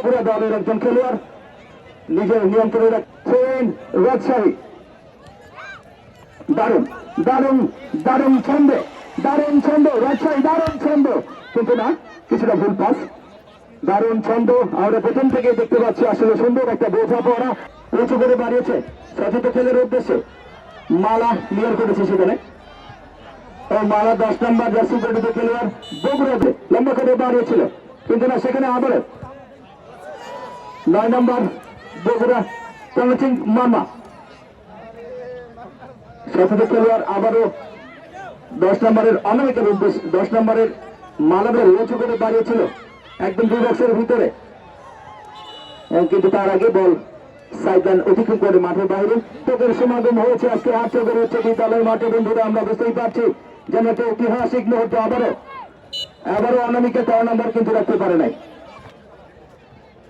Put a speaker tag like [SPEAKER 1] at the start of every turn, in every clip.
[SPEAKER 1] বগুড়া দলের একজন খেলোয়াড়। নিজের নিয়ন্ত্রণে রাখছেন রাজশাহী। দারুণ দারুণ দারুণ ছন্দে, দারুণ ছন্দ, রাজশাহী দারুণ ছন্দ। কিন্তু না, কিছুটা ভুল পাস। দারুণ ছন্দ আমরা প্রথম থেকে দেখতে পাচ্ছি, আসলে সুন্দর একটা বোঝাপড়া উঁচু করে বাড়িয়েছে সচেত খেলের উদ্দেশ্যে। মালা ক্লিয়ার করেছে সেখানে। মালা দশ নম্বর জার্সি খেলোয়াড় বগুড়াতে লম্বা করে বাড়িয়েছিল। কিন্তু না, সেখানে আবারও নয় নম্বর, বগুড়া চন্দ্রসিং মামা। সচেত খেলোয়াড় আবারও দশ নম্বরের অনামিকের উদ্দেশ্যে দশ নম্বরের মালাদের উঁচু করে বাড়িয়েছিল একদম দুই বক্সের ভিতরে। কিন্তু তার আগে বল সাইডলাইন অতিক্রম করে মাঠের বাইরে। তোকের সমাগম হয়েছে আজকে আট চোখের হচ্ছে বিদ্যালয় মাঠে। বন্ধুরা, আমরা বুঝতেই পারছি যেন একটা ঐতিহাসিক মুহূর্ত আবারও। আবারও অনামিকা তেরো নম্বর কিন্তু রাখতে পারে নাই।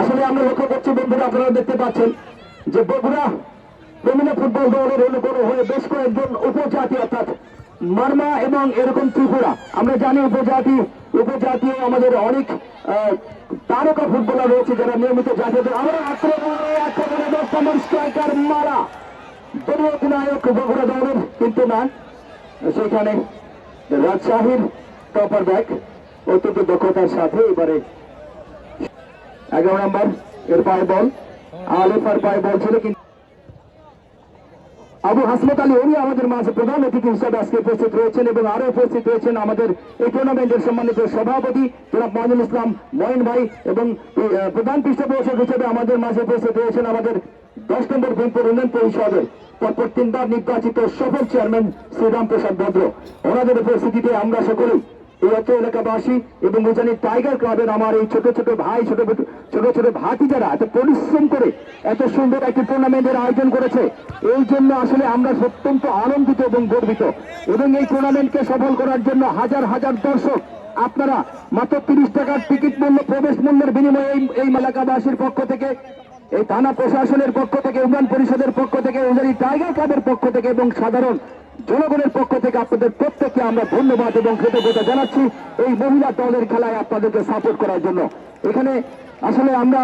[SPEAKER 1] আসলে আমরা লক্ষ্য করছি, বন্ধুরা, আপনারা দেখতে পাচ্ছেন যে বগুড়া প্রমিনা ফুটবল দলের অনুকূল হয়ে বেশ কয়েকজন উপজাতি, অর্থাৎ মার্মা এবং এরকম ত্রিপুরা আমরা জানি উপজাতি উপজাতি আমাদের অনেক তারকা ফুটবলার রয়েছে যারা নিয়মিত জাতীয়। আমরা আক্রমণে দশ নম্বর স্ট্রাইকার মারা দলীয় অধিনায়ক বগুড়া দলের কিন্তু না সেখানে রাজশাহীর টপার ব্যাক অত্যন্ত দক্ষতার সাথে এবারে এগারো নম্বর, এর পায়ে বল। আলিফার পায়ে বল ছিল, কিন্তু আবু হাসমত আলী উনি আমাদের মাঝে প্রধান অতিথি হিসাবে আজকে উপস্থিত রয়েছেন এবং আরও উপস্থিত রয়েছেন আমাদের এই টুর্নামেন্টের সম্মানিত সভাপতি জনাব মহিনুল ইসলাম ময়ন ভাই এবং প্রধান পৃষ্ঠপোষক হিসেবে আমাদের মাঝে উপস্থিত রয়েছেন আমাদের দশ নম্বর বিএনপুর উন্নয়ন পরিষদের পরপর তিনবার নির্বাচিত সফল চেয়ারম্যান শ্রীরাম প্রসাদ ভদ্র। ওনাদের উপস্থিতিতে আমরা সকলেই এই এলাকাবাসী এবং উজানি টাইগার ক্লাবের আমার এই ছোট ছোট ভাই, ছোট ছোট ছোট ভাতি যারা, এত পরিশ্রম করে, এত সুন্দর একটি টুর্নামেন্টের আয়োজন করেছে। এই জন্য আসলে আমরা অত্যন্ত আনন্দিত এবং গর্বিত। এবং এই টুর্নামেন্টকে সফল করার জন্য হাজার হাজার দর্শক, আপনারা মাত্র তিরিশ টাকার টিকিট মূল্য, প্রবেশ মূল্যের বিনিময়ে এই এই এলাকাবাসীর পক্ষ থেকে, এই থানা প্রশাসনের পক্ষ থেকে, উন্নয়ন পরিষদের পক্ষ থেকে উজানি টাইগার ক্লাবের পক্ষ থেকে এবং সাধারণ জনগণের পক্ষ থেকে আপনাদের প্রত্যেককে আমরা ধন্যবাদ এবং কৃতজ্ঞতা জানাচ্ছি এই মহিলা দলের খেলায় আপনাদেরকে সাপোর্ট করার জন্য। এখানে আসলে আমরা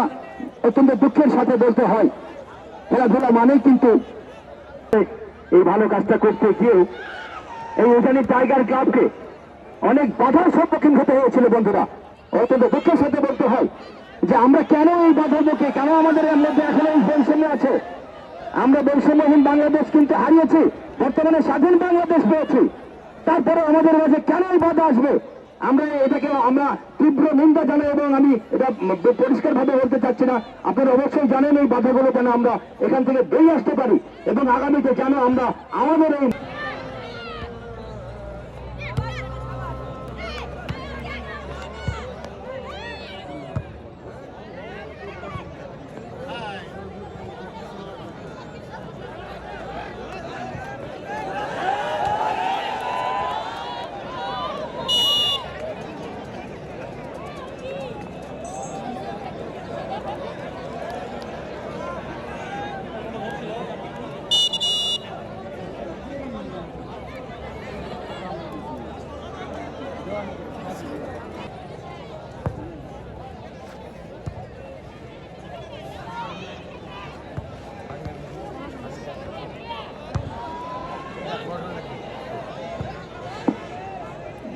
[SPEAKER 1] অত্যন্ত দুঃখের সাথে বলতে হয়, খেলাধুলা মানেই কিন্তু এই ভালো কাজটা করতে গিয়েও এই উজানি টাইগার ক্লাবকে অনেক বাধার সম্মুখীন হতে হয়েছিল বন্ধুরা। অত্যন্ত দুঃখের সাথে বলতে হয় যে আমরা কেন এই বাধার মুখে কেন আমাদের মধ্যে এখন এই বৈষম্য আছে? আমরা বৈষম্যহীন বাংলাদেশ কিন্তু হারিয়েছি। বর্তমানে স্বাধীন বাংলাদেশ পেয়েছি। তারপরে আমাদের কাছে কেন এই বাধা আসবে? আমরা এটাকে, আমরা তীব্র নিন্দা জানাই এবং আমি এটা পরিষ্কার ভাবে বলতে চাচ্ছি না। আপনারা অবশ্যই জানেন এই বাধাগুলো কেন আমরা এখান থেকে বেরিয়ে আসতে পারি এবং আগামীতে কেন আমরা আমাদের এই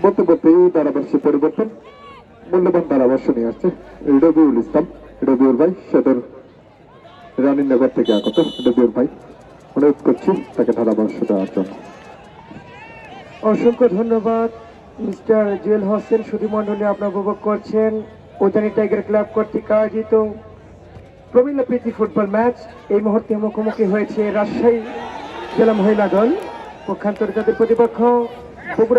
[SPEAKER 2] বলতে বলতে এই ধারাভাষ্য পরিবর্তন মূল্যবান ধারাভাষ্য নিয়ে আসছে রবিউল ইসলাম, রবিউল ভাই থেকে আগত রবিউল ভাই। অনুরোধ করছি তাকে ধারাভাষ্য দেওয়ার জন্য।
[SPEAKER 3] অসংখ্য ধন্যবাদ। মিস্টার জুয়েল হোসেন সুধীমণ্ডলী আপনার উপভোগ করছেন। ওজানি টাইগার ক্লাব কর্তৃক আয়োজিত প্রবীণ প্রীতি ফুটবল ম্যাচ। এই মুহূর্তে মুখোমুখি হয়েছে রাজশাহী জেলা মহিলা দল। পক্ষান্তরে তাদের প্রতিপক্ষ